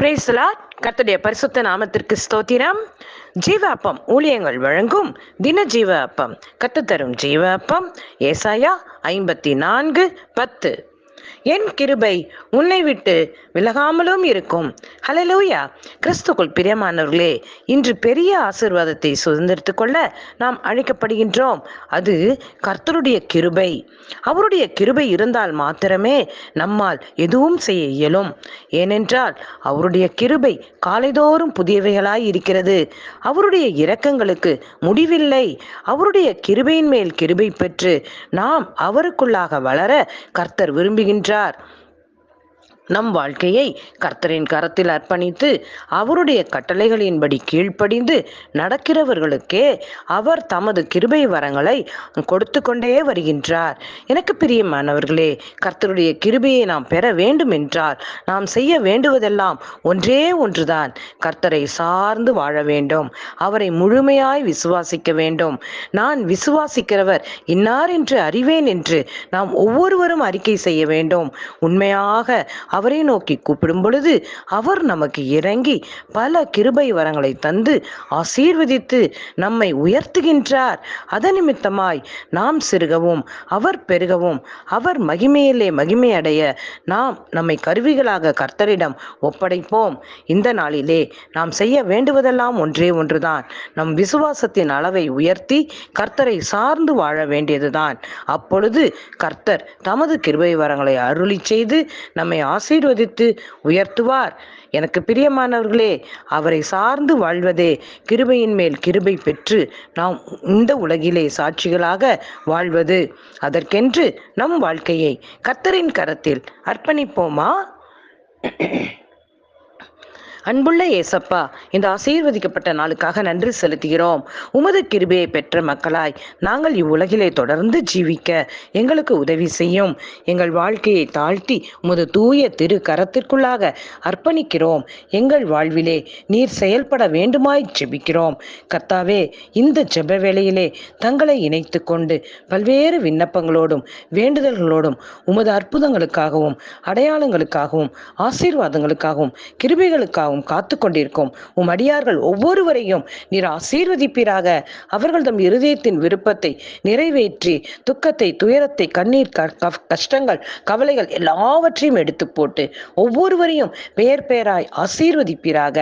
பிரேசலா கத்துடைய பரிசுத்த நாமத்திற்கு ஸ்தோத்திரம். ஜீவ அப்பம் ஊழியங்கள் வழங்கும் தின ஜீவ அப்பம் கத்துத்தரும் ஜீவ அப்பம் ஏசாயா ஐம்பத்தி நான்கு பத்து. என் கிருபை உன்னை விட்டு விலகாமலும் இருக்கும். ஹலலூயா கிறிஸ்துக்குள் பிரியமானவர்களே இன்று பெரிய ஆசிர்வாதத்தை சுதந்திரத்து கொள்ள நாம் அழைக்கப்படுகின்றோம். அது கர்த்தருடைய கிருபை. அவருடைய கிருபை இருந்தால் மாத்திரமே நம்மால் எதுவும் செய்ய இயலும். ஏனென்றால் அவருடைய கிருபை காலைதோறும் புதியவைகளாய் இருக்கிறது. அவருடைய இரக்கங்களுக்கு முடிவில்லை. அவருடைய கிருபையின் மேல் கிருபை பெற்று நாம் அவருக்குள்ளாக வளர கர்த்தர் விரும்புகின்றார். நம் வாழ்க்கையை கர்த்தரின் கரத்தில் அர்ப்பணித்து அவருடைய கட்டளைகளின்படி கீழ்ப்படிந்து நடக்கிறவர்களுக்கே அவர் தமது கிருபை வரங்களை கொடுத்து கொண்டே வருகின்றார். எனக்கு பிரியமானவர்களே கர்த்தருடைய கிருபையை நாம் பெற வேண்டும் என்றால் நாம் செய்ய வேண்டுவதெல்லாம் ஒன்றே ஒன்றுதான். கர்த்தரை சார்ந்து வாழ வேண்டும். அவரை முழுமையாய் விசுவாசிக்க வேண்டும். நான் விசுவாசிக்கிறவர் இன்னார் என்று அறிவேன் என்று நாம் ஒவ்வொருவரும் அறிக்கை செய்ய வேண்டும். உண்மையாக அவரை நோக்கி கூப்பிடும் பொழுது அவர் நமக்கு இறங்கி பல கிருபை வரங்களை தந்து ஆசீர்வதித்து நம்மை உயர்த்துகின்றார். அதன் நிமித்தமாய் நாம் சிறுகவும் அவர் பெருகவும் அவர் மகிமையிலே மகிமை அடைய நாம் நம்மை கருவிகளாக கர்த்தரிடம் ஒப்படைப்போம். இந்த நாளிலே நாம் செய்ய வேண்டுவதெல்லாம் ஒன்றே ஒன்றுதான். நம் விசுவாசத்தின் அளவை உயர்த்தி கர்த்தரை சார்ந்து வாழ வேண்டியதுதான். அப்பொழுது கர்த்தர் தமது கிருபை வரங்களை அருளி செய்து நம்மை ஆசீர்வதித்து உயர்த்துவார். எனக்கு பிரியமானவர்களே அவரை சார்ந்து வாழ்வதே கிருபையின் மேல் கிருபை பெற்று நாம் இந்த உலகிலே சாட்சிகளாக வாழ்வது. அதற்கென்று நம் வாழ்க்கையை கத்தரின் கரத்தில் அர்ப்பணிப்போமா? அன்புள்ள ஏசப்பா இந்த ஆசீர்வதிக்கப்பட்ட நாளுக்காக நன்றி செலுத்துகிறோம். உமது கிருபையை பெற்ற மக்களாய் நாங்கள் இவ்வுலகிலே தொடர்ந்து ஜீவிக்க எங்களுக்கு உதவி செய்யும். எங்கள் வாழ்க்கையை தாழ்த்தி உமது தூய திரு கரத்திற்குள்ளாக அர்ப்பணிக்கிறோம். எங்கள் வாழ்விலே நீர் செயல்பட வேண்டுமாய் ஜெபிக்கிறோம். கர்த்தாவே இந்த ஜெப வேளையிலே தங்களை இணைத்து கொண்டு பல்வேறு விண்ணப்பங்களோடும் வேண்டுதல்களோடும் உமது அற்புதங்களுக்காகவும் அடையாளங்களுக்காகவும் ஆசீர்வாதங்களுக்காகவும் கிருபைகளுக்காகவும் உங்களுக்காகவும் காத்து கொண்டிருக்கும் உம் அடியார்கள் ஒவ்வொருவரையும் நீர் ஆசீர்வதிப்பீராக. அவர்கள் தம் இருதயத்தின் விருப்பத்தை நிறைவேற்றி துக்கத்தை துயரத்தை கண்ணீர் கஷ்டங்கள் கவலைகள் எல்லாவற்றையும் எடுத்து போட்டு ஒவ்வொருவரையும் பெயர் பெயராய் ஆசீர்வதிப்பீராக.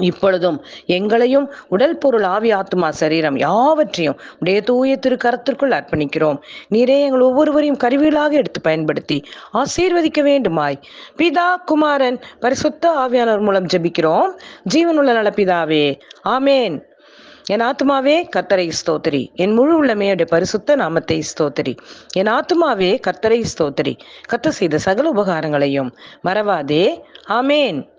இப்பொழுதும் எங்களையும் உடல் பொருள் ஆவி ஆத்மா சரீரம் யாவற்றையும் உடைய தூய திருக்கரத்திற்குள் அர்ப்பணிக்கிறோம். நீரே எங்கள் ஒவ்வொருவரையும் கருவிகளாக எடுத்து பயன்படுத்தி ஆசீர்வதிக்க வேண்டுமாய். பிதா குமாரன் பரிசுத்த ஆவியானவர் மூலம் ஜெபிக்கிறோம். ஜீவனுள்ள நல பிதாவே ஆமேன். என் ஆத்மாவே கர்த்தரை ஸ்தோத்திரி. என் முழு உள்ளமையுடைய பரிசுத்த நாமத்தை ஸ்தோத்திரி. என் ஆத்மாவே கர்த்தரை ஸ்தோத்திரி. கத்த செய்த சகல உபகாரங்களையும் மறவாதே. ஆமேன்.